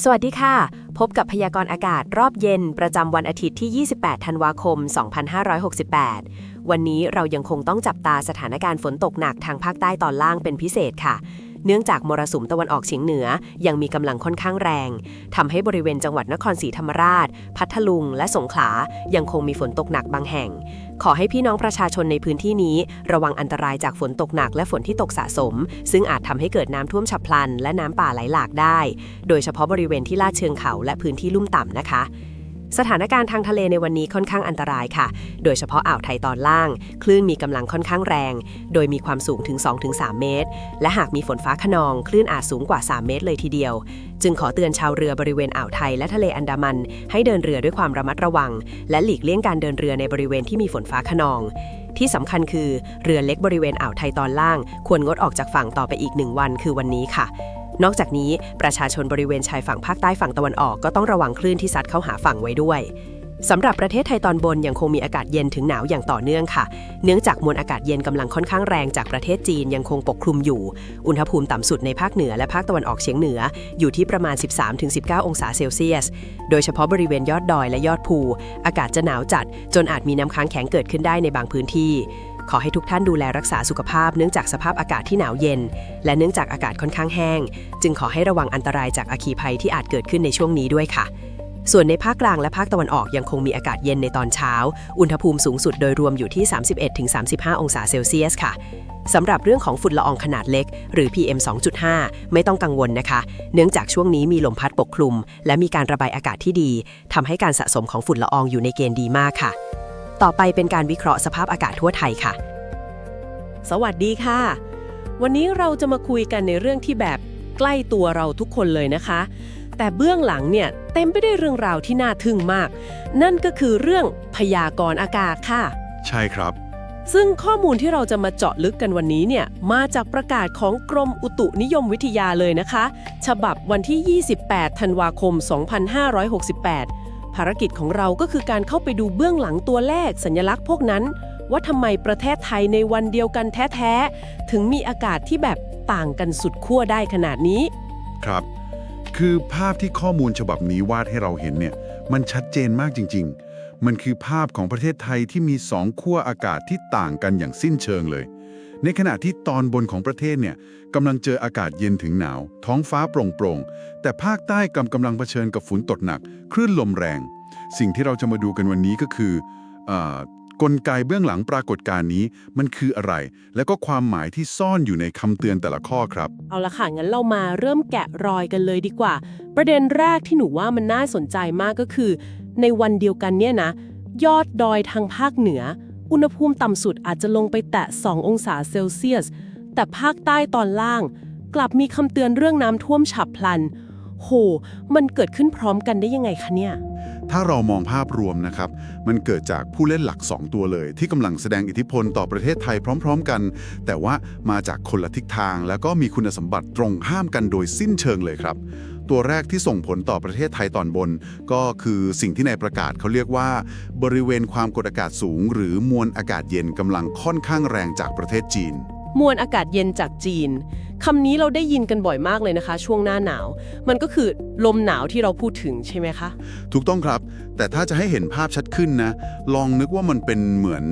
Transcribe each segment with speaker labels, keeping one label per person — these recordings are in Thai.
Speaker 1: สวัสดีค่ะ พบกับพยากรณ์อากาศรอบเย็น ประจำวันอาทิตย์ที่ 28 ธันวาคม 2568 วันนี้เรายังคงต้องจับตาสถานการณ์ฝนตกหนักทางภาคใต้ตอนล่างเป็นพิเศษค่ะ เนื่องจากมรสุมตะวันออกเฉียงเหนือยังมีกำลังค่อนข้างแรงทำให้บริเวณจังหวัดนครศรีธรรมราช พัทลุง และสงขลายังคงมีฝนตกหนักบางแห่ง ขอให้พี่น้องประชาชนในพื้นที่นี้ ระวังอันตรายจากฝนตกหนักและฝนที่ตกสะสม ซึ่งอาจทำให้เกิดน้ำท่วมฉับพลัน และน้ำป่าไหลหลากได้ โดยเฉพาะบริเวณที่ลาดเชิงเขาและพื้นที่ลุ่มต่ำนะคะ สถานการณ์ทางทะเลในวันนี้ค่อนข้างอันตรายค่ะ โดยเฉพาะอ่าวไทยตอนล่าง คลื่นมีกำลังค่อนข้างแรง โดยมีความสูงถึง 2-3 เมตร และหากมีฝนฟ้าขนอง คลื่นอาจสูงกว่า 3 เมตรเลยทีเดียว จึงขอเตือนชาวเรือบริเวณอ่าวไทยและทะเลอันดามัน ให้เดินเรือด้วยความระมัดระวัง และหลีกเลี่ยงการเดินเรือในบริเวณที่มีฝนฟ้าขนองที่สำคัญคือเรือเล็กบริเวณอ่าวไทยตอนล่าง ควรงดออกจากฝั่งต่อไปอีกหนึ่งวันคือวันนี้ค่ะ นอกจากนี้ประชาชนบริเวณชายฝั่งภาคใต้ฝั่งตะวันออกก็ต้องระวังคลื่นที่ซัดเข้าหาฝั่งไว้ด้วยสำหรับประเทศไทยตอนบนยังคงมีอากาศเย็นถึงหนาวอย่างต่อเนื่องค่ะ เนื่องจากมวลอากาศเย็นกำลังค่อนข้างแรงจากประเทศจีนยังคงปกคลุมอยู่ อุณหภูมิต่ำสุดในภาคเหนือและภาคตะวันออกเฉียงเหนือ อยู่ที่ประมาณ 13-19 องศาเซลเซียส โดยเฉพาะบริเวณยอดดอยและยอดภู อากาศจะหนาวจัด จนอาจมีน้ำค้างแข็งเกิดขึ้นได้ในบางพื้นที่ ขอให้ทุกท่านดูแลรักษาสุขภาพเนื่องจากสภาพอากาศที่หนาวเย็น และเนื่องจากอากาศค่อนข้างแห้ง จึงขอให้ระวังอันตรายจากอัคคีภัยที่อาจเกิดขึ้นในช่วงนี้ด้วยค่ะ ส่วนในภาคกลางและภาคตะวันออกยังคงมีอากาศเย็นในตอนเช้า อุณหภูมิสูงสุดโดยรวมอยู่ที่ 31-35 องศาเซลเซียสค่ะสำหรับเรื่องของฝุ่นละอองขนาดเล็ก หรือ PM 2.5 ไม่ต้องกังวลนะคะ เนื่องจากช่วงนี้มีลมพัดปกคลุม และมีการระบายอากาศที่ดีทำให้การสะสมของฝุ่นละอองอยู่ในเกณฑ์ดีมากค่ะ ต่อไปเป็นการวิเคราะห์สภาพอากาศทั่วไทยค่ะ
Speaker 2: สวัสดีค่ะ วันนี้เราจะมาคุยกันในเรื่องที่แบบใกล้ตัวเราทุกคนเลยนะคะ แต่เบื้องหลังเนี่ยเต็มไปด้วยเรื่องราวที่น่าทึ่งมาก นั่นก็คือเรื่องพยากรณ์อากาศค่ะ
Speaker 3: ใช่ครับ
Speaker 2: ซึ่งข้อมูลที่เราจะมาเจาะลึกกันวันนี้เนี่ยมาจากประกาศของกรมอุตุนิยมวิทยาเลยนะคะ ฉบับวันที่ 28 ธันวาคม 2568 ภารกิจของเราก็คือการเข้าไปดูเบื้องหลังตัวเลขสัญลักษณ์พวกนั้น ว่าทำไมประเทศไทยในวันเดียวกันแท้ๆ ถึงมีอากาศที่แบบต่างกันสุดขั้วได้ขนาดนี้
Speaker 3: ครับ คือภาพที่ข้อมูลฉบับนี้วาดให้เราเห็นเนี่ย มันชัดเจนมากจริง ๆ มันคือภาพของประเทศไทยที่มีสองขั้วอากาศที่ต่างกันอย่างสิ้นเชิงเลย ในขณะที่ตอนบนของประเทศเนี่ยกำลังเจออากาศเย็นถึงหนาว ท้องฟ้าโปร่งๆแต่ภาคใต้กำกำลังเผชิญกับฝนตกหนัก คลื่นลมแรง สิ่งที่เราจะมาดูกันวันนี้ก็คืออกลไกเบื้องหลังปรากฏการณ์นี้มันคืออะไร และก็ความหมายที่ซ่อนอยู่ในคำเตือนแต่ละข้อครับ
Speaker 2: เอาละค่ะ งั้นเรามาเริ่มแกะรอยกันเลยดีกว่า ประเด็นแรกที่หนูว่ามันน่าสนใจมากก็คือ ในวันเดียวกันเนี่ยนะ ยอดดอยทางภาคเหนือ อุณหภูมิต่ำสุดอาจจะลงไปแตะ 2 องศาเซลเซียส แต่ภาคใต้ตอนล่าง กลับมีคำเตือนเรื่องน้ำท่วมฉับพลัน โห มันเกิดขึ้นพร้อมกันได้ยังไงคะเนี่ย
Speaker 3: ถ้าเรามองภาพรวมนะครับ มันเกิดจากผู้เล่นหลัก 2 ตัวเลย ที่กำลังแสดงอิทธิพลต่อประเทศไทยพร้อม ๆ กัน แต่ว่ามาจากคนละทิศทาง แล้วก็มีคุณสมบัติตรงห้ามกันโดยสิ้นเชิงเลยครับ ตัวแรกที่ส่งผลต่อประเทศไทยตอนบน ก็คือสิ่งที่ในประกาศเขาเรียกว่า บริเวณความกดอากาศสูง หรือมวลอากาศเย็นกำลังค่อนข้างแรงจากประเทศจีน
Speaker 2: มวลอากาศเย็นจากจีนคำนี้เราได้ยินกันบ่อยมากเลยนะคะ ช่วงหน้าหนาว มันก็คือลมหนาวที่เราพูดถึงใช่ไหมคะ
Speaker 3: ถูกต้องครับ แต่ถ้าจะให้เห็นภาพชัดขึ้นนะ ลองนึกว่ามันเป็นเหมือน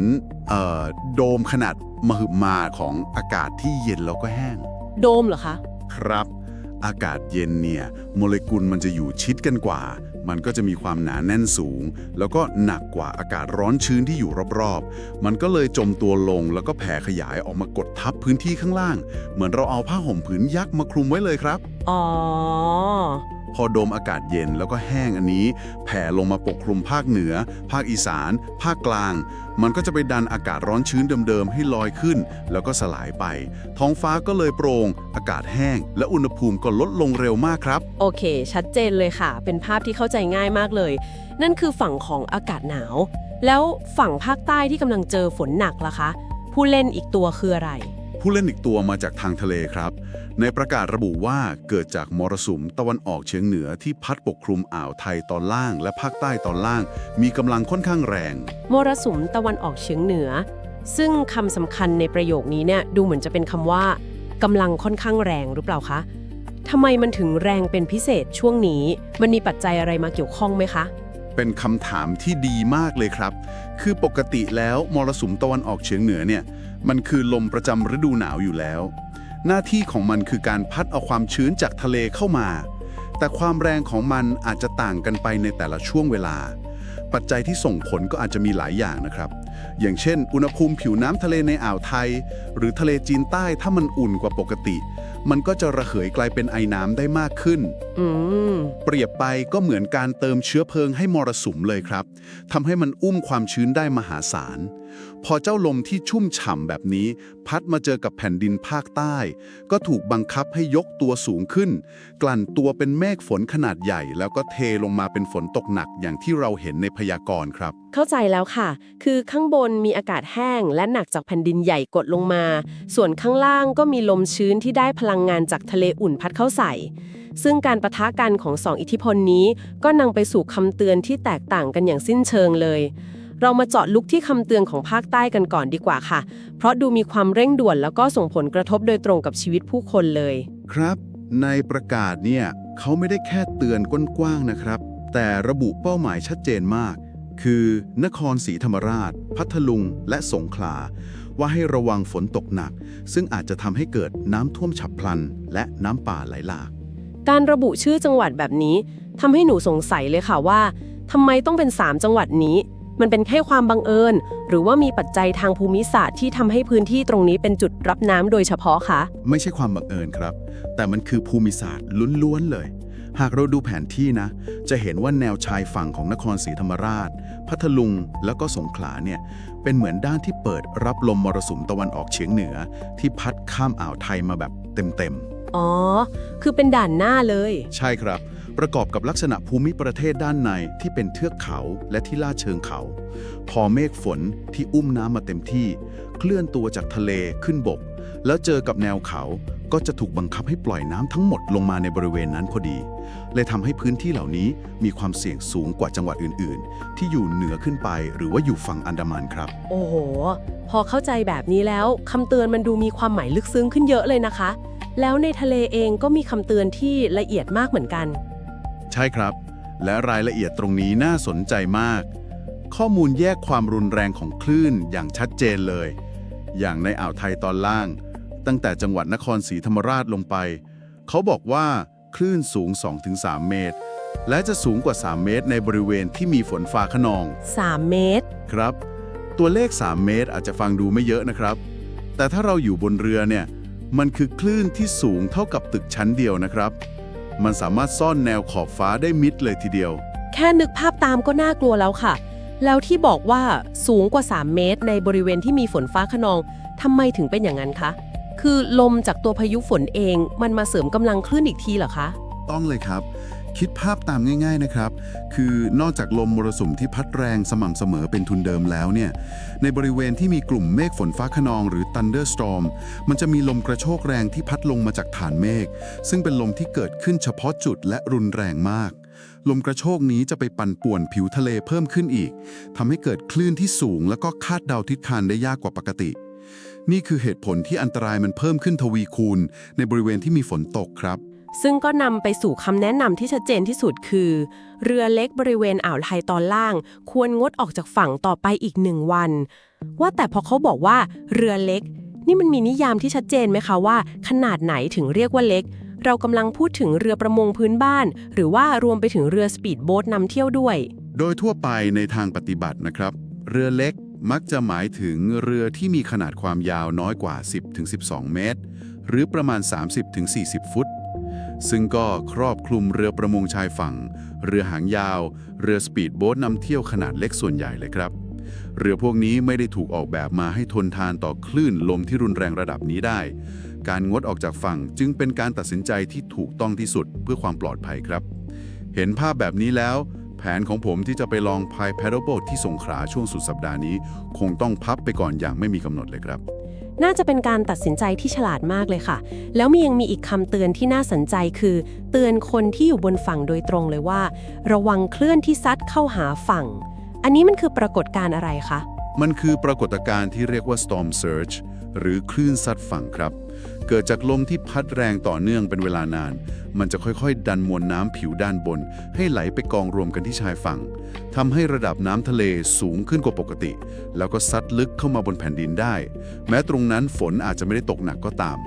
Speaker 3: เออโดมขนาดมหึมาของอากาศที่เย็นแล้วก็แห้ง
Speaker 2: โดมเหรอคะ
Speaker 3: ครับ อากาศเย็นเนี่ยโมเลกุลมันจะอยู่ชิดกันกว่า มันก็จะมีความหนาแน่นสูง แล้วก็หนักกว่าอากาศร้อนชื้นที่อยู่รอบๆ มันก็เลยจมตัวลงแล้วก็แผ่ขยายออกมากดทับพื้นที่ข้างล่าง เหมือนเราเอาผ้าห่มผืนยักษ์มาคลุมไว้เลยครับ
Speaker 2: อ๋อ
Speaker 3: พอโดมอากาศเย็นแล้วก็แห้งอันนี้ แผ่ลงมาปกคลุมภาคเหนือ ภาคอีสาน ภาคกลาง มันก็จะไปดันอากาศร้อนชื้นเดิมๆ ให้ลอยขึ้น แล้วก็สลายไป ท้องฟ้าก็เลยโปร่งอากาศแห้ง และอุณหภูมิก็ลดลงเร็วมากครับ
Speaker 2: โอเค ชัดเจนเลยค่ะ เป็นภาพที่เข้าใจง่ายมากเลย นั่นคือฝั่งของอากาศหนาว แล้วฝั่งภาคใต้ที่กำลังเจอฝนหนักล่ะคะ ผู้เล่นอีกตัวคืออะไร
Speaker 3: ผู้เล่นอีกตัวมาจากทางทะเลครับ ในประกาศระบุว่าเกิดจากมรสุมตะวันออกเฉียงเหนือที่พัดปกคลุมอ่าวไทยตอนล่าง และภาคใต้ตอนล่าง มีกำลังค่อนข้างแรง
Speaker 2: มรสุมตะวันออกเฉียงเหนือ ซึ่งคำสำคัญในประโยคนี้เนี่ยดูเหมือนจะเป็นคำว่ากำลังค่อนข้างแรงหรือเปล่าคะ
Speaker 1: ทำไมมันถึงแรงเป็นพิเศษช่วงนี้ มันมีปัจจัยอะไรมาเกี่ยวข้องไหมคะ
Speaker 3: เป็นคำถามที่ดีมากเลยครับ คือปกติแล้วมรสุมตะวันออกเฉียงเหนือเนี่ย มันคือลมประจำฤดูหนาวอยู่แล้ว หน้าที่ของมันคือการพัดเอาความชื้นจากทะเลเข้ามา แต่ความแรงของมันอาจจะต่างกันไปในแต่ละช่วงเวลา ปัจจัยที่ส่งผลก็อาจจะมีหลายอย่างนะครับ อย่างเช่น อุณหภูมิผิวน้ำทะเลในอ่าวไทย หรือทะเลจีนใต้ถ้ามันอุ่นกว่าปกติ มันก็จะระเหยกลายเป็นไอน้ำได้มากขึ้น
Speaker 1: อืม
Speaker 3: เปรียบไปก็เหมือนการเติมเชื้อเพลิงให้มรสุมเลยครับทำให้มันอุ้มความชื้นได้มหาศาล พอเจ้าลมที่ชุ่มฉ่ำแบบนี้ พัดมาเจอกับแผ่นดินภาคใต้ ก็ถูกบังคับให้ยกตัวสูงขึ้น กลั่นตัวเป็นเมฆฝนขนาดใหญ่ แล้วก็เทลงมาเป็นฝนตกหนักอย่างที่เราเห็นในพยากรณ์ครับ
Speaker 1: เข้าใจแล้วค่ะ คือข้างบนมีอากาศแห้ง และหนักจากแผ่นดินใหญ่กดลงมา ส่วนข้างล่างก็มีลมชื้นที่ได้พลังงานจากทะเลอุ่นพัดเข้าใส่ซึ่งการประทะกันของสองอิทธิพลนี้ ก็นำไปสู่คำเตือนที่แตกต่างกันอย่างสิ้นเชิงเลย เรามาเจาะลุกที่คำเตือนของภาคใต้กันก่อนดีกว่าค่ะ เพราะดูมีความเร่งด่วนแล้วก็ส่งผลกระทบโดยตรงกับชีวิตผู้คนเลย
Speaker 3: ครับ ในประกาศเนี่ยเขาไม่ได้แค่เตือนกว้างๆนะครับ แต่ระบุเป้าหมายชัดเจนมาก คือนครศรีธรรมราช พัทลุง และสงขลา ว่าให้ระวังฝนตกหนัก ซึ่งอาจจะทำให้เกิดน้ำท่วมฉับพลัน และน้ำป่าไหลหลาก
Speaker 1: การระบุชื่อจังหวัดแบบนี้ทำให้หนูสงสัยเลยค่ะว่าทำไมต้องเป็น 3 จังหวัดนี้ มันเป็นแค่ความบังเอิญ หรือว่ามีปัจจัยทางภูมิศาสตร์ที่ทำให้พื้นที่ตรงนี้เป็นจุดรับน้ำโดยเฉพาะคะ
Speaker 3: ไม่ใช่ความบังเอิญครับ แต่มันคือภูมิศาสตร์ล้วนๆเลย หากเราดูแผนที่นะ จะเห็นว่าแนวชายฝั่งของนครศรีธรรมราช พัทลุง แล้วก็สงขลาเนี่ย เป็นเหมือนด้านที่เปิดรับลมมรสุมตะวันออกเฉียงเหนือ ที่พัดข้ามอ่าวไทยมาแบบเต็มๆ
Speaker 1: อ๋อ คือเป็นด่านหน้าเลย
Speaker 3: ใช่ครับ ประกอบกับลักษณะภูมิประเทศด้านในที่เป็นเทือกเขาและที่ลาดเชิงเขา พอเมฆฝนที่อุ้มน้ำมาเต็มที่ เคลื่อนตัวจากทะเลขึ้นบก แล้วเจอกับแนวเขาก็จะถูกบังคับให้ปล่อยน้ำทั้งหมดลงมาในบริเวณนั้นพอดี เลยทำให้พื้นที่เหล่านี้มีความเสี่ยงสูงกว่าจังหวัดอื่น ๆ ที่อยู่เหนือขึ้นไปหรือว่าอยู่ฝั่งอันดามันครับ
Speaker 1: โอ้โห พอเข้าใจแบบนี้แล้วคำเตือนมันดูมีความหมายลึกซึ้งขึ้นเยอะเลยนะคะ แล้วในทะเลเองก็มีคำเตือนที่ละเอียดมากเหมือนกัน
Speaker 3: ใช่ครับ และรายละเอียดตรงนี้น่าสนใจมาก ข้อมูลแยกความรุนแรงของคลื่นอย่างชัดเจนเลย อย่างในอ่าวไทยตอนล่าง ตั้งแต่จังหวัดนครศรีธรรมราชลงไป เขาบอกว่าคลื่นสูง 2-3 เมตร และจะสูงกว่า 3 เมตรในบริเวณที่มีฝนฟ้าขนอง
Speaker 1: 3 เมตร
Speaker 3: ครับ ตัวเลข 3 เมตรอาจจะฟังดูไม่เยอะนะครับ แต่ถ้าเราอยู่บนเรือเนี่ย มันคือคลื่นที่สูงเท่ากับตึกชั้นเดียวนะครับ มันสามารถซ่อนแนวขอบฟ้าได้มิดเลยทีเดียว
Speaker 1: แค่นึกภาพตามก็น่ากลัวแล้วค่ะ แล้วที่บอกว่าสูงกว่า 3 เมตรในบริเวณที่มีฝนฟ้าขนองทำไมถึงเป็นอย่างนั้นคะ คือลมจากตัวพายุฝนเองมันมาเสริมกำลังคลื่นอีกทีเหรอคะ
Speaker 3: ต้องเลยครับ คิดภาพตามง่าย ๆนะครับ คือนอกจากลมมรสุมที่พัดแรงสม่ำเสมอเป็นทุนเดิมแล้วเนี่ย ในบริเวณที่มีกลุ่มเมฆฝนฟ้าขนองหรือ thunderstorm มันจะมีลมกระโชกแรงที่พัดลงมาจากฐานเมฆ ซึ่งเป็นลมที่เกิดขึ้นเฉพาะจุดและรุนแรงมาก ลมกระโชกนี้จะไปปั่นป่วนผิวทะเลเพิ่มขึ้นอีกทำให้เกิดคลื่นที่สูง แล้วก็คาดเดาทิศทางได้ยากกว่าปกติ นี่คือเหตุผลที่อันตรายมันเพิ่มขึ้นทวีคูณ ในบริเวณที่มีฝนตกครับ
Speaker 1: ซึ่งก็นำไปสู่คำแนะนำที่ชัดเจนที่สุดคือ เรือเล็กบริเวณอ่าวไทยตอนล่าง ควรงดออกจากฝั่งต่อไปอีกหนึ่งวัน ว่าแต่พอเขาบอกว่า เรือเล็ก นี่มันมีนิยามที่ชัดเจนไหมคะว่า ขนาดไหนถึงเรียกว่าเล็ก เรากำลังพูดถึงเรือประมงพื้นบ้าน หรือว่ารวมไปถึงเรือสปีดโบ๊ทนำเที่ยวด้วย
Speaker 3: โดยทั่วไปในทางปฏิบัตินะครับ เรือเล็กมักจะหมายถึงเรือที่มีขนาดความยาวน้อยกว่า 10-12 เมตร หรือประมาณ 30-40 ฟุต ซึ่งก็ครอบคลุมเรือประมงชายฝั่ง เรือหางยาว เรือสปีดโบ๊ทนำเที่ยวขนาดเล็กส่วนใหญ่เลยครับ เรือพวกนี้ไม่ได้ถูกออกแบบมาให้ทนทานต่อคลื่นลมที่รุนแรงระดับนี้ได้ การงดออกจากฝั่งจึงเป็นการตัดสินใจที่ถูกต้องที่สุดเพื่อความปลอดภัยครับ เห็นภาพแบบนี้แล้ว แผนของผมที่จะไปลองพายแพดเดิลโบ๊ทที่สงขลาช่วงสุดสัปดาห์นี้ คงต้องพับไปก่อนอย่างไม่มีกำหนดเลยครับ
Speaker 1: น่าจะเป็นการตัดสินใจที่ฉลาดมากเลยค่ะ แล้วมียังมีอีกคำเตือนที่น่าสนใจคือ เตือนคนที่อยู่บนฝั่งโดยตรงเลยว่า ระวังคลื่นที่ซัดเข้าหาฝั่ง อันนี้มันคือปรากฏการณ์อะไรคะ
Speaker 3: มันคือปรากฏการณ์ที่เรียกว่า storm surge หรือคลื่นซัดฝั่งครับ เกิดจากลมที่พัดแรงต่อเนื่องเป็นเวลานาน มันจะค่อยๆ ดันมวลน้ำผิวด้านบน ให้ไหลไปกองรวมกันที่ชายฝั่งทำให้ระดับน้ำทะเลสูงขึ้นกว่าปกติ แล้วก็ซัดลึกเข้ามาบนแผ่นดินได้ แม้ตรงนั้นฝนอาจจะไม่ได้ตกหนักก็ตาม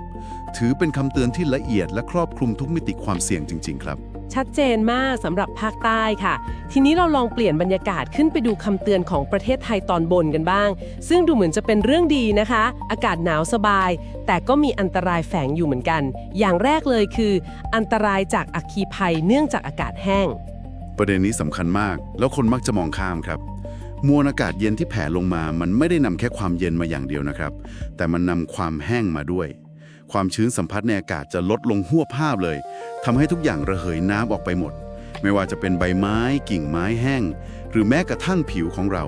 Speaker 3: ถือเป็นคำเตือนที่ละเอียดและครอบคลุมทุกมิติความเสี่ยงจริง ๆ ครับ
Speaker 1: ชัดเจนมากสำหรับภาคใต้ค่ะ ทีนี้เราลองเปลี่ยนบรรยากาศขึ้นไปดูคำเตือนของประเทศไทยตอนบนกันบ้าง ซึ่งดูเหมือนจะเป็นเรื่องดีนะคะ อากาศหนาวสบาย แต่ก็มีอันตรายแฝงอยู่เหมือนกัน อย่างแรกเลยคือ อันตรายจากอัคคีภัยเนื่องจากอากาศแห้ง
Speaker 3: ประเด็นนี้สำคัญมาก แล้วคนมักจะมองข้ามครับ มวลอากาศเย็นที่แผ่ลงมา มันไม่ได้นำแค่ความเย็นมาอย่างเดียวนะครับ แต่มันนำความแห้งมาด้วย ความชื้นสัมผัสในอากาศจะลดลงหัวภาพเลยทำให้ทุกอย่างระเหยน้ำออกไปหมด ไม่ว่าจะเป็นใบไม้ กิ่งไม้แห้ง หรือแม้กระทั่งผิวของเรา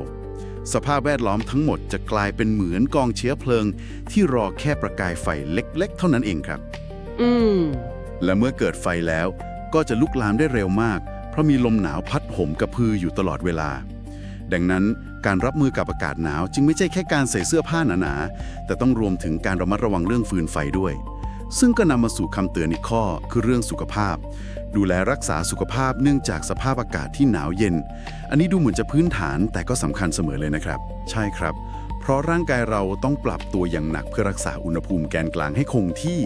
Speaker 3: สภาพแวดล้อมทั้งหมดจะกลายเป็นเหมือนกองเชื้อเพลิง ที่รอแค่ประกายไฟเล็ก ๆ เท่านั้นเองครับ
Speaker 1: อืม
Speaker 3: และเมื่อเกิดไฟแล้ว ก็จะลุกลามได้เร็วมาก เพราะมีลมหนาวพัดห่มกระพืออยู่ตลอดเวลา ดังนั้น การรับมือกับอากาศหนาว จึงไม่ใช่แค่การใส่เสื้อผ้าหนาๆแต่ต้องรวมถึงการระมัดระวังเรื่องฟืนไฟด้วย ซึ่งก็นำมาสู่คำเตือนอีกข้อคือเรื่องสุขภาพ ดูแลรักษาสุขภาพเนื่องจากสภาพอากาศที่หนาวเย็น อันนี้ดูเหมือนจะพื้นฐานแต่ก็สำคัญเสมอเลยนะครับ ใช่ครับ เพราะร่างกายเราต้องปรับตัวอย่างหนักเพื่อรักษาอุณหภูมิแกนกลางให้คงที่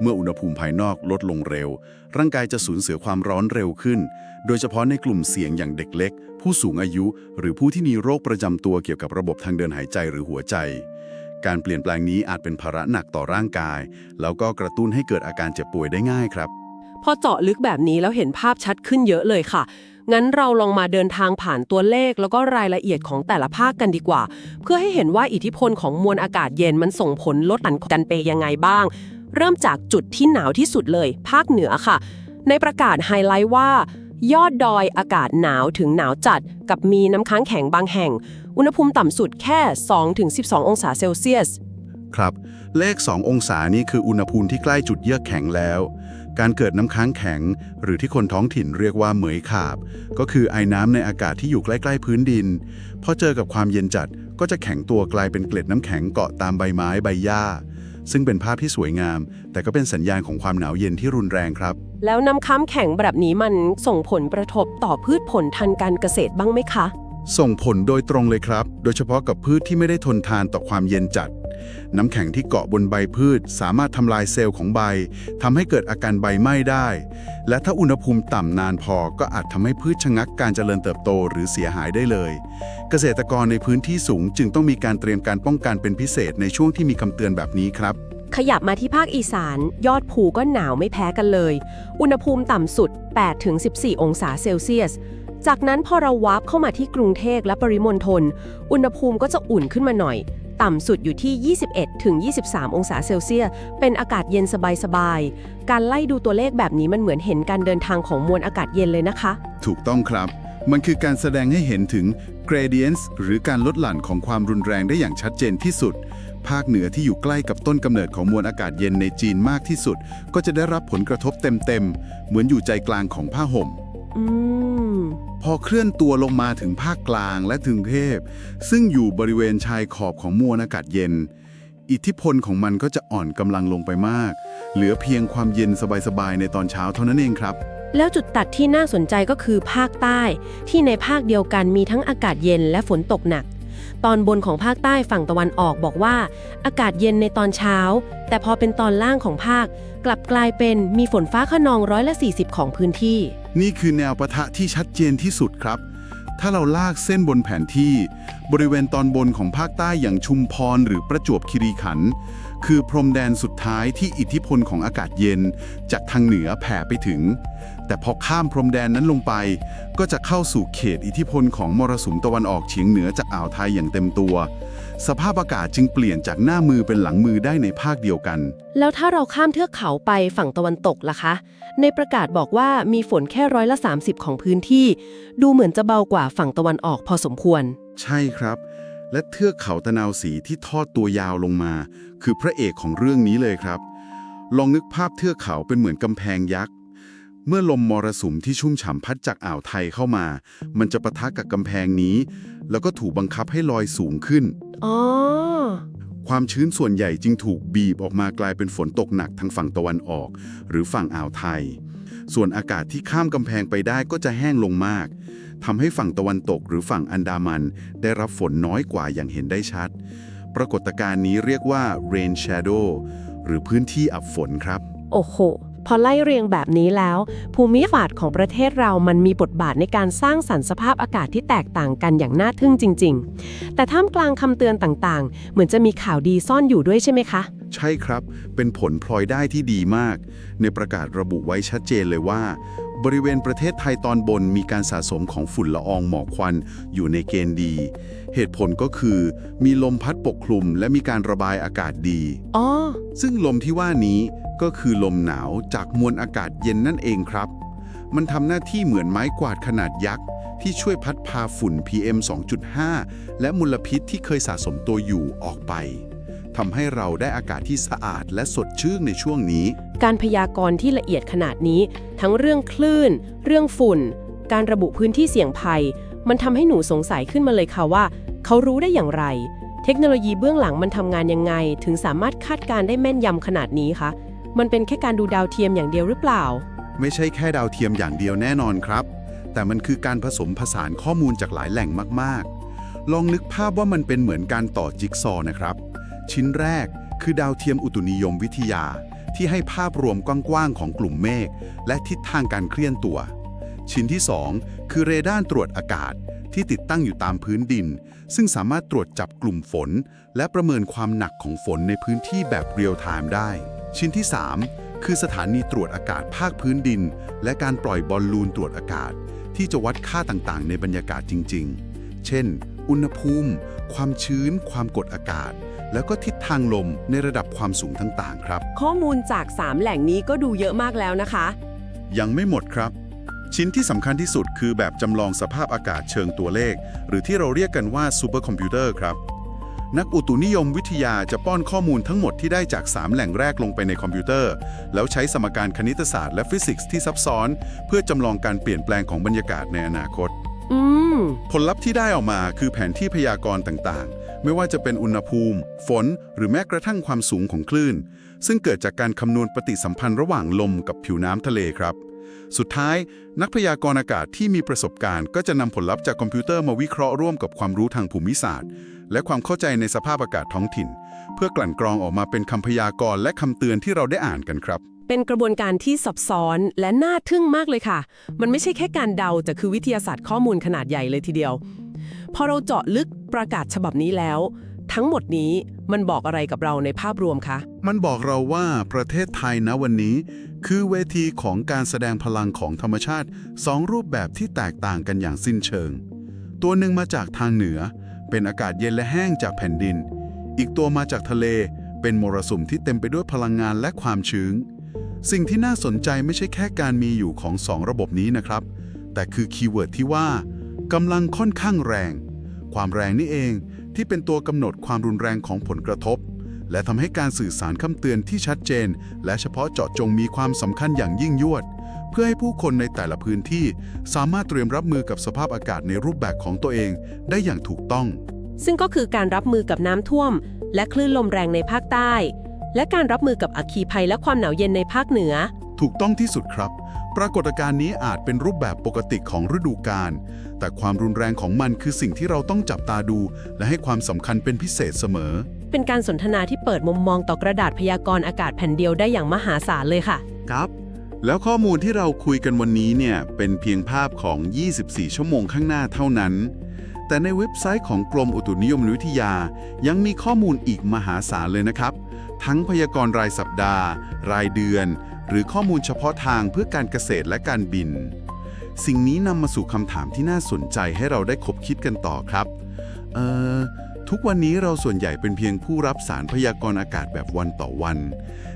Speaker 3: เมื่ออุณหภูมิภายนอกลดลงเร็ว ร่างกายจะสูญเสียความร้อนเร็วขึ้น โดยเฉพาะในกลุ่มเสี่ยงอย่างเด็กเล็ก ผู้สูงอายุ หรือผู้ที่มีโรคประจำตัวเกี่ยวกับระบบทางเดินหายใจหรือหัวใจ การเปลี่ยนแปลงนี้อาจเป็นภาระหนักต่อร่างกาย แล้วก็กระตุ้นให้เกิดอาการเจ็บป่วยได้ง่ายครับ
Speaker 1: พอเจาะลึกแบบนี้แล้วเห็นภาพชัดขึ้นเยอะเลยค่ะงั้นเราลองมาเดินทางผ่านตัวเลขแล้วก็รายละเอียดของแต่ละภาคกันดีกว่า เพื่อให้เห็นว่าอิทธิพลของมวลอากาศเย็นมันส่งผลลดอันกันไปยังไงบ้าง เริ่มจากจุดที่หนาวที่สุดเลย ภาคเหนือค่ะ ในประกาศไฮไลท์ว่า ยอดดอยอากาศหนาวถึงหนาวจัด กับมีน้ำค้างแข็งบางแห่ง อุณหภูมิต่ำสุดแค่ 2-12 องศาเซลเซียส
Speaker 3: ครับ เลข 2 องศานี่คืออุณหภูมิที่ใกล้จุดเยือกแข็งแล้ว การเกิดน้ำค้างแข็ง หรือที่คนท้องถิ่นเรียกว่าเหมยขาบ ก็คือไอ้น้ำในอากาศที่อยู่ใกล้ ๆ พื้นดินพอเจอกับความเย็นจัดก็จะแข็งตัวกลายเป็นเกล็ดน้ำแข็งเกาะตามใบไม้ใบหญ้า ซึ่งเป็นภาพที่สวยงาม แต่ก็เป็นสัญญาณของความหนาวเย็นที่รุนแรงครับ
Speaker 1: แล้วน้ำค้างแข็งแบบนี้มันส่งผลกระทบต่อพืชผลทางการเกษตรบ้างไหมคะ
Speaker 3: ส่งผลโดยตรงเลยครับ โดยเฉพาะกับพืชที่ไม่ได้ทนทานต่อความเย็นจัด น้ำแข็งที่เกาะบนใบพืช สามารถทำลายเซลล์ของใบทำให้เกิดอาการใบไหม้ได้ และถ้าอุณหภูมิต่ำนานพอก็อาจทำให้พืชชะงักการเจริญเติบโตหรือเสียหายได้เลย เกษตรกรในพื้นที่สูงจึงต้องมีการเตรียมการป้องกันเป็นพิเศษในช่วงที่มีคำเตือนแบบนี้ครับ
Speaker 1: ขยับมาที่ภาคอีสาน ยอดภูก็หนาวไม่แพ้กันเลย อุณหภูมิต่ำสุด 8-14 องศาเซลเซียสจากนั้นพอเราวาร์ปเข้ามาที่กรุงเทพและปริมณฑล อุณหภูมิก็จะอุ่นขึ้นมาหน่อย ต่ำสุดอยู่ที่ 21-23 องศาเซลเซียส เป็นอากาศเย็นสบายๆ การไล่ดูตัวเลขแบบนี้มันเหมือนเห็นการเดินทางของมวลอากาศเย็นเลยนะคะ
Speaker 3: ถูกต้องครับ มันคือการแสดงให้เห็นถึง gradients หรือการลดหลั่นของความรุนแรงได้อย่างชัดเจนที่สุด ภาคเหนือที่อยู่ใกล้กับต้นกำเนิดของมวลอากาศเย็นในจีนมากที่สุด ก็จะได้รับผลกระทบเต็มๆ เหมือนอยู่ใจกลางของผ้าห่ม
Speaker 1: อืม
Speaker 3: พอเคลื่อนตัวลงมาถึงภาคกลางและถึงเทพ ซึ่งอยู่บริเวณชายขอบของมวลอากาศเย็น อิทธิพลของมันก็จะอ่อนกำลังลงไปมาก เหลือเพียงความเย็นสบายๆในตอนเช้าเท่านั้นเองครับ
Speaker 1: แล้วจุดตัดที่น่าสนใจก็คือภาคใต้ ที่ในภาคเดียวกันมีทั้งอากาศเย็นและฝนตกหนัก ตอนบนของภาคใต้ฝั่งตะวันออกบอกว่า อากาศเย็นในตอนเช้า แต่พอเป็นตอนล่างของภาค กลับกลายเป็นมีฝนฟ้าขนองร้อยละ 40 ของพื้นที่
Speaker 3: นี่คือแนวปะทะที่ชัดเจนที่สุดครับ ถ้าเราลากเส้นบนแผนที่ บริเวณตอนบนของภาคใต้อย่างชุมพรหรือประจวบคีรีขันธ์คือพรมแดนสุดท้ายที่อิทธิพลของอากาศเย็น จากทางเหนือแผ่ไปถึง แต่พอข้ามพรมแดนนั้นลงไป ก็จะเข้าสู่เขตอิทธิพลของมรสุมตะวันออกเฉียงเหนือจากอ่าวไทยอย่างเต็มตัว สภาพอากาศจึงเปลี่ยนจากหน้ามือเป็นหลังมือได้ในภาคเดียวกัน
Speaker 1: แล้วถ้าเราข้ามเทือกเขาไปฝั่งตะวันตกล่ะคะ ในประกาศบอกว่ามีฝนแค่ร้อยละ 30 ของพื้นที่ ดูเหมือนจะเบากว่าฝั่งตะวันออกพอสมควร
Speaker 3: ใช่ครับ และเทือกเขาตะนาวสีที่ทอดตัวยาวลงมา คือพระเอกของเรื่องนี้เลยครับ ลองนึกภาพเทือกเขาเป็นเหมือนกำแพงยักษ์เมื่อลมมรสุมที่ชุ่มฉ่ำพัดจากอ่าวไทยเข้ามา มันจะปะทะกับกำแพงนี้ แล้วก็ถูกบังคับให้ลอยสูงขึ้น
Speaker 1: อ๋อ
Speaker 3: ความชื้นส่วนใหญ่จึงถูกบีบออกมากลายเป็นฝนตกหนักทางฝั่งตะวันออก หรือฝั่งอ่าวไทย ส่วนอากาศที่ข้ามกำแพงไปได้ก็จะแห้งลงมากทำให้ฝั่งตะวันตกหรือฝั่งอันดามัน ได้รับฝนน้อยกว่าอย่างเห็นได้ชัด ปรากฏการณ์นี้เรียกว่า rain shadow หรือพื้นที่อับฝนครับ
Speaker 1: โอ้โห พอไล่เรียงแบบนี้แล้ว ภูมิศาสตร์ของประเทศเรามันมีบทบาทในการสร้างสรรค์สภาพอากาศที่แตกต่างกันอย่างน่าทึ่งจริง ๆ แต่ท่ามกลางคำเตือนต่างๆ เหมือนจะมีข่าวดีซ่อนอยู่ด้วยใช่ไหมคะ
Speaker 3: ใช่ครับ เป็นผลพลอยได้ที่ดีมาก ในประกาศระบุไว้ชัดเจนเลยว่า บริเวณประเทศไทยตอนบนมีการสะสมของฝุ่นละอองหมอกควันอยู่ในเกณฑ์ดี เหตุผลก็คือ มีลมพัดปกคลุม และมีการระบายอากาศดี
Speaker 1: อ๋อ
Speaker 3: ซึ่งลมที่ว่านี้ก็คือลมหนาวจากมวลอากาศเย็นนั่นเองครับ มันทำหน้าที่เหมือนไม้กวาดขนาดยักษ์ ที่ช่วยพัดพาฝุ่น PM 2.5 และมลพิษที่เคยสะสมตัวอยู่ออกไปทำให้เราได้อากาศที่สะอาดและสดชื่นในช่วงนี้
Speaker 1: การพยากรณ์ที่ละเอียดขนาดนี้ ทั้งเรื่องคลื่น เรื่องฝุ่น การระบุพื้นที่เสี่ยงภัย มันทำให้หนูสงสัยขึ้นมาเลยค่ะว่า เขารู้ได้อย่างไร เทคโนโลยีเบื้องหลังมันทำงานยังไง ถึงสามารถคาดการได้แม่นยำขนาดนี้คะมันเป็นแค่การดูดาวเทียมอย่างเดียวหรือเปล่า
Speaker 3: ไม่ใช่แค่ดาวเทียมอย่างเดียวแน่นอนครับ แต่มันคือการผสมผสานข้อมูลจากหลายแหล่งมากๆ ลองนึกภาพว่ามันเป็นเหมือนการต่อจิ๊กซอว์นะครับ ชิ้นแรกคือดาวเทียมอุตุนิยมวิทยา ที่ให้ภาพรวมกว้างๆของกลุ่มเมฆและทิศทางการเคลื่อนตัว ชิ้นที่ 2 คือเรดาร์ตรวจอากาศที่ติดตั้งอยู่ตามพื้นดิน ซึ่งสามารถตรวจจับกลุ่มฝน และประเมินความหนักของฝนในพื้นที่แบบเรียลไทม์ได้ ชิ้นที่ 3 คือสถานีตรวจอากาศภาคพื้นดิน และการปล่อยบอลลูนตรวจอากาศ ที่จะวัดค่าต่างๆ ในบรรยากาศจริง ๆ เช่น อุณหภูมิ ความชื้น ความกดอากาศ แล้วก็ทิศทางลมในระดับความสูงต่างๆ ครับ
Speaker 1: ข้อมูลจาก 3 แหล่งนี้ก็ดูเยอะมากแล้วนะคะ
Speaker 3: ยังไม่หมดครับ ชิ้นที่สำคัญที่สุดคือแบบจำลองสภาพอากาศเชิงตัวเลข หรือที่เราเรียกกันว่าซูเปอร์คอมพิวเตอร์ครับ นักอุตุนิยมวิทยาจะป้อนข้อมูลทั้งหมดที่ได้จาก 3 แหล่งแรกลงไปในคอมพิวเตอร์ แล้วใช้สมการคณิตศาสตร์และฟิสิกส์ที่ซับซ้อน เพื่อจำลองการเปลี่ยนแปลงของบรรยากาศในอนาคต
Speaker 1: อืม
Speaker 3: ผลลัพธ์ที่ได้ออกมาคือแผนที่พยากรณ์ต่างๆ ไม่ว่าจะเป็นอุณหภูมิ ฝน หรือแม้กระทั่งความสูงของคลื่น ซึ่งเกิดจากการคำนวณปฏิสัมพันธ์ระหว่างลมกับผิวน้ำทะเลครับ สุดท้าย นักพยากรณ์อากาศที่มีประสบการณ์ ก็จะนำผลลัพธ์จากคอมพิวเตอร์มาวิเคราะห์ร่วมกับความรู้ทางภูมิศาสตร์ และความเข้าใจในสภาพอากาศท้องถิ่น เพื่อกลั่นกรองออกมาเป็นคำพยากรณ์และคำเตือนที่เราได้อ่านกันครับ
Speaker 1: เป็นกระบวนการที่ซับซ้อนและน่าทึ่งมากเลยค่ะ มันไม่ใช่แค่การเดาแต่คือวิทยาศาสตร์ข้อมูลขนาดใหญ่เลยทีเดียว พอเราเจาะลึกประกาศฉบับนี้แล้ว ทั้งหมดนี้มันบอกอะไรกับเราในภาพรวมคะ
Speaker 3: มันบอกเราว่าประเทศไทยณวันนี้ คือเวทีของการแสดงพลังของธรรมชาติสองรูปแบบที่แตกต่างกันอย่างสิ้นเชิง ตัวหนึ่งมาจากทางเหนือ เป็นอากาศเย็นและแห้งจากแผ่นดิน อีกตัวมาจากทะเล เป็นมรสุมที่เต็มไปด้วยพลังงานและความชื้นสิ่งที่น่าสนใจไม่ใช่แค่การมีอยู่ของสองระบบนี้นะครับ แต่คือคีย์เวิร์ดที่ว่ากำลังค่อนข้างแรง ความแรงนี่เองที่เป็นตัวกำหนดความรุนแรงของผลกระทบ และทำให้การสื่อสารคำเตือนที่ชัดเจน และเฉพาะเจาะจงมีความสำคัญอย่างยิ่งยวด เพื่อให้ผู้คนในแต่ละพื้นที่สามารถเตรียมรับมือกับสภาพอากาศในรูปแบบของตัวเองได้อย่างถูกต้อง
Speaker 1: ซึ่งก็คือการรับมือกับน้ำท่วม และคลื่นลมแรงในภาคใต้ และการรับมือกับอัคคีภัยและความหนาวเย็นในภาคเหนือ
Speaker 3: ถูกต้องที่สุดครับ ปรากฏการณ์นี้อาจเป็นรูปแบบปกติของฤดูกาลแต่ความรุนแรงของมันคือสิ่งที่เราต้องจับตาดู และให้ความสำคัญเป็นพิเศษเสมอ
Speaker 1: เป็นการสนทนาที่เปิดมุมมองต่อกระดาษพยากรณ์อากาศแผ่นเดียวได้อย่างมหาศาลเลยค่ะ
Speaker 3: ครับ แล้วข้อมูลที่เราคุยกันวันนี้เนี่ยเป็นเพียงภาพของ 24 ชั่วโมงข้างหน้าเท่านั้น แต่ในเว็บไซต์ของกรมอุตุนิยมวิทยา ยังมีข้อมูลอีกมหาศาลเลยนะครับ ทั้งพยากรณ์รายสัปดาห์ รายเดือน หรือข้อมูลเฉพาะทางเพื่อการเกษตรและการบิน สิ่งนี้นำมาสู่คำถามที่น่าสนใจให้เราได้คบคิดกันต่อครับ เอ่อ ทุกวันนี้เราส่วนใหญ่เป็นเพียงผู้รับสารพยากรณ์อากาศแบบวันต่อวัน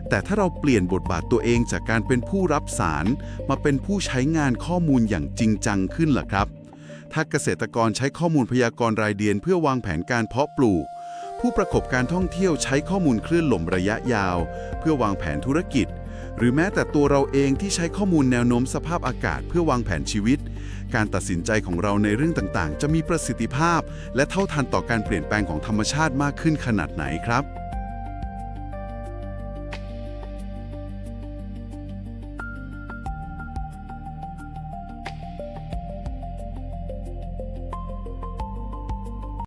Speaker 3: แต่ถ้าเราเปลี่ยนบทบาทตัวเองจากการเป็นผู้รับสารมาเป็นผู้ใช้งานข้อมูลอย่างจริงจังขึ้นล่ะครับ ถ้าเกษตรกรใช้ข้อมูลพยากรณ์รายเดือนเพื่อวางแผนการเพาะปลูก ผู้ประกอบการท่องเที่ยวใช้ข้อมูลคลื่นลมระยะยาว เพื่อวางแผนธุรกิจ หรือแม้แต่ตัวเราเองที่ใช้ข้อมูลแนวโน้มสภาพอากาศเพื่อวางแผนชีวิต การตัดสินใจของเราในเรื่องต่างๆ จะมีประสิทธิภาพ และเท่าทันต่อการเปลี่ยนแปลงของธรรมชาติมากขึ้นขนาดไหนครับ